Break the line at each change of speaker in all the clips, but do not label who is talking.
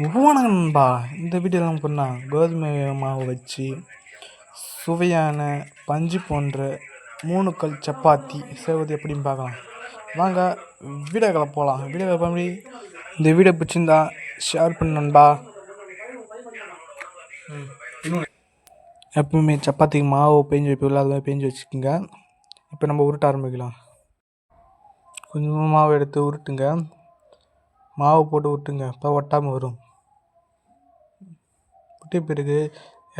வணக்கம் நண்பா இந்த வீடியோவில் நம்ம பண்ணால் கோதுமை மாவு வச்சு சுவையான பஞ்சு போன்ற மூணுக்கள் சப்பாத்தி செய்வது எப்படின்னு பார்க்கலாம். வாங்க வீடியோக்களை போகலாம் வீடியோக்களை பண்ணி இந்த வீடியோ பிடிச்சிருந்தா ஷேர் பண்ணு நண்பா. எப்பவுமே சப்பாத்திக்கு மாவு பேஞ்சு வைப்போம்ல அது மாதிரி பேஞ்சு வச்சுக்கோங்க. இப்போ நம்ம உருட்ட ஆரம்பிக்கலாம். கொஞ்சமாக மாவு எடுத்து உருட்டுங்க. மாவு போட்டு விட்டுங்க அப்போ ஒட்டாமல் வரும். உருட்டிய பிறகு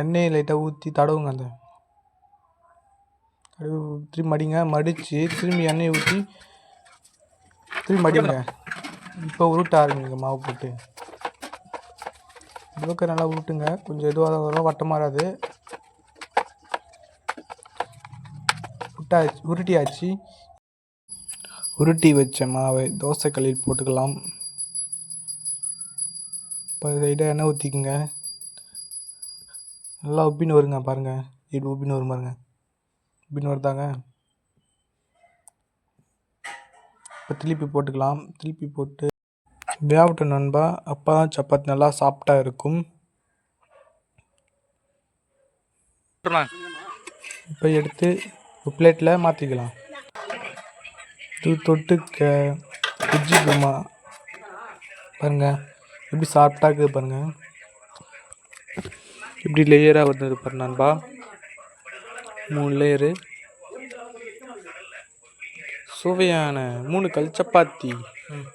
எண்ணெயை லைட்டாக ஊற்றி தடவுங்க அந்த திரும்பி மடிங்க மடித்து திரும்பி எண்ணெயை ஊற்றி திரும்பி மடிங்க. இப்போ உருட்ட ஆரம்பிங்க மாவு போட்டு. இந்த நல்லா உருட்டுங்க கொஞ்சம் இதுவாக வரும் வட்டம் மாறாது. உருட்டாச்சு உருட்டியாச்சு. உருட்டி வச்ச மாவை தோசைக்கல்லில் போட்டுக்கலாம். இப்போ லைட்டாக எண்ணெய் ஊற்றிக்குங்க நல்லா உப்பின்னு வருங்க பாருங்கள் இப்படி உப்பின்னு வரும் பாருங்கள் உப்பின்னு வருதாங்க? இப்போ திருப்பி போட்டுக்கலாம். திருப்பி போட்டு வேகட்டும் நண்பா. அப்போ தான் சப்பாத்தி நல்லா சாஃப்டாக இருக்கும். இப்போ எடுத்து ஒரு பிளேட்டில் மாற்றிக்கலாம் இது தொட்டுக்க வெஜ்ஜி குருமா. பாருங்கள் எப்படி சாஃப்டாக இருக்குது பாருங்கள் இப்படி லேயராக வந்தது பாரு நண்பா. மூணு லேயரு சுவையான மூணு கல் சப்பாத்தி. ம்.